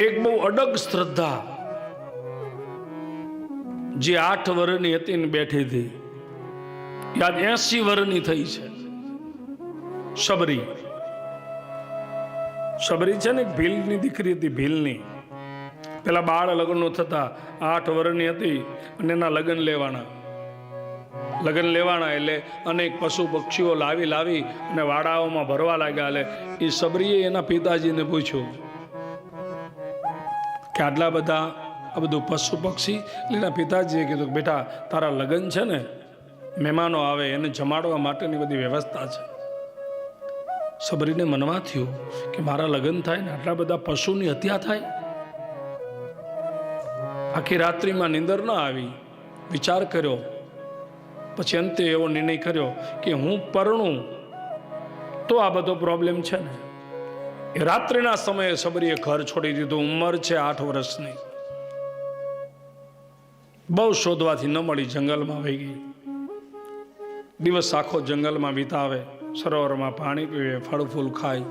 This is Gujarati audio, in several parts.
એક બહુ અડગ શ્રદ્ધા જે આઠ વર્ષની હતી ને બેઠી હતી. યાદ એસી વર્ષની થઈ છે. શબરી. શબરી છે ને ભીલની દીકરી હતી, ભીલની. પેલા બાળ લગ્નો થતા આઠ વર્ષની હતી અને એના લગ્ન લેવાના. લગ્ન લેવાના એટલે અનેક પશુ પક્ષીઓ લાવી લાવી અને વાડાઓમાં ભરવા લાગ્યા એટલે એ સબરીએ એના પિતાજીને પૂછ્યું કે આટલા બધા આ બધું પશુ પક્ષી? એના પિતાજીએ કીધું કે બેટા, તારા લગ્ન છે ને, મહેમાનો આવે, એને જમાડવા માટેની બધી વ્યવસ્થા છે. સબરીને મનમાં થયું કે મારા લગ્ન થાય ને, આટલા બધા પશુની હત્યા થાય. આખી રાત્રિમાં નીંદર ન આવી. વિચાર કર્યો. પછી અંતે એવો નિર્ણય કર્યો કે હું પરણું. તો આ બધો પ્રોબ્લેમ છે ને. રાત્રિના સમયે સબરીએ ઘર છોડી દીધું. ઉંમર છે આઠ વર્ષની. બહુ શોધવાથી ન મળી, જંગલમાં વહી ગઈ. દિવસ આખો જંગલમાં વિતાવે. સરોવરમાં પાણી પીવે ફળ ફૂલ ખાય.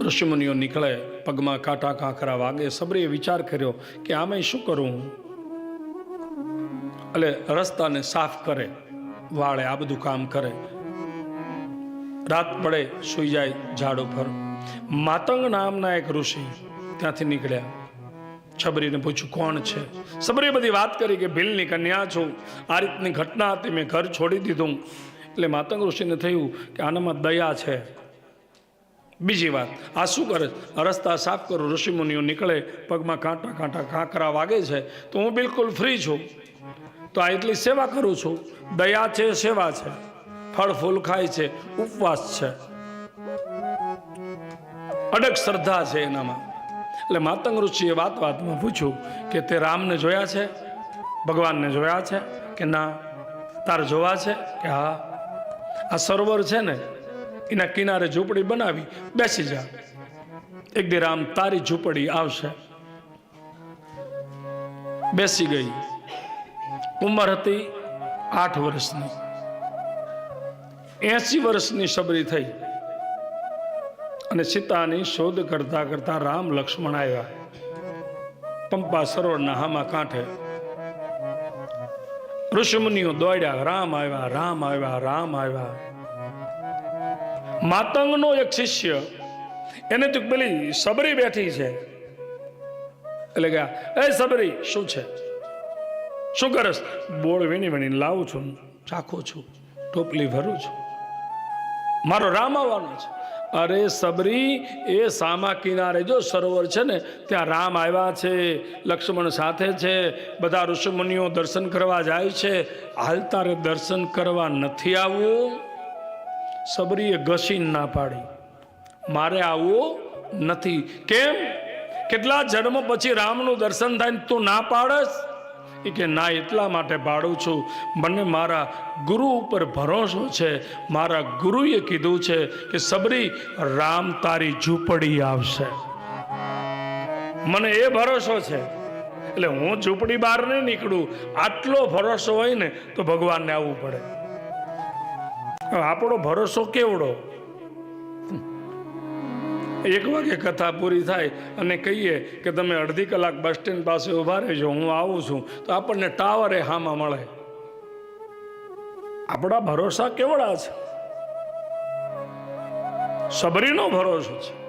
ઋષિમુનિઓ નીકળે, પગમાં કાંટા કાંકરા વાગે. સબરીએ વિચાર કર્યો કે આમે શું કરું એટલે રસ્તાને સાફ કરે, વાળે આ બધું કામ કરે. રાત પડે સુઈ જાય ઝાડ ઉપર. માતંગ નામના એક ઋષિ ત્યાંથી નીકળ્યા. છબરીને પૂછ્યું, કોણ છે? સબરીએ બધી વાત કરી કે, ભીલની કન્યા છું. આ રીતની ઘટના હતી. મેં ઘર છોડી દીધું. એટલે માતંગ ઋષિને થયું કે, આનામાં દયા છે. બીજી વાત, આ શું કરે? રસ્તા સાફ કરું. ઋષિમુનિઓ નીકળે. પગમાં કાંટા કાંટા કાંકરા વાગે છે. તો હું બિલકુલ ફ્રી છું. તો આ એટલી સેવા કરું છું. દયા છે, સેવા છે. ફળ ફૂલ ખાય છે, ઉપવાસ છે. અડગ શ્રદ્ધા છે એનામાં. એટલે માતંગ ઋષિએ વાત વાતમાં પૂછ્યું કે તે રામને જોયા છે, ભગવાનને જોયા છે, કે ના? તારે જોવા છે કે હા? આ સરોવર છે ને, એના કિનારે ઝૂંપડી બનાવી બેસી જા. એક દી રામ તારી ઝૂંપડી આવશે. બેસી ગઈ. ઉંમર હતી આઠ વર્ષની. એસી વર્ષની સબરી થઈ. અને સીતાની શોધ કરતા કરતા રામ લક્ષ્મણ આવ્યા. પંપા સરોવરના હામા કાંઠે. ઋષિમુનિઓ દોડ્યા, રામ આવ્યા રામ આવ્યા રામ આવ્યા. માતંગનો એક શિષ્ય, એને તો પેલી સબરી બેઠી છે. એટલે ગયા એ સબરી શું છે? શું કરસ? બોળ વીણી વીણી લાવું છું, ચાખું છું, ટોપલી ભરું છું. મારો રામ આવવાનો છે. અરે સબરી, એ સામા કિનારે જો સરોવર છે ને, ત્યાં રામ આવ્યા છે, લક્ષ્મણ સાથે છે, બધા ઋષિમુનિઓ દર્શન કરવા જાય છે. હાલ તારે દર્શન કરવા નથી આવવું? સબરીએ ઘસી ના પાડી. મારે આવવું નથી. કેમ? કેટલા જન્મ પછી રામનું દર્શન થાય તું ના પાડસ? એ કે ના, એટલા માટે પાડું છું. મને મારા ગુરુ ઉપર ભરોસો છે. મારા ગુરુએ કીધું છે કે સબરી, રામ તારી ઝૂંપડી આવશે. મને એ ભરોસો છે. એટલે હું ઝૂંપડી બહાર નહીં નીકળું. આટલો ભરોસો હોય ને તો ભગવાનને આવવું પડે. આપણો ભરોસો કેવડો? એક વાગે કથા પૂરી થાય અને કહીએ કે તમે અડધી કલાક બસ સ્ટેન્ડ પાસે ઊભા રહેજો, હું આવું છું, તો આપણને ટાવરે હામાં મળે. આપણા ભરોસા કેવડા છે? સબરીનો ભરોસો છે.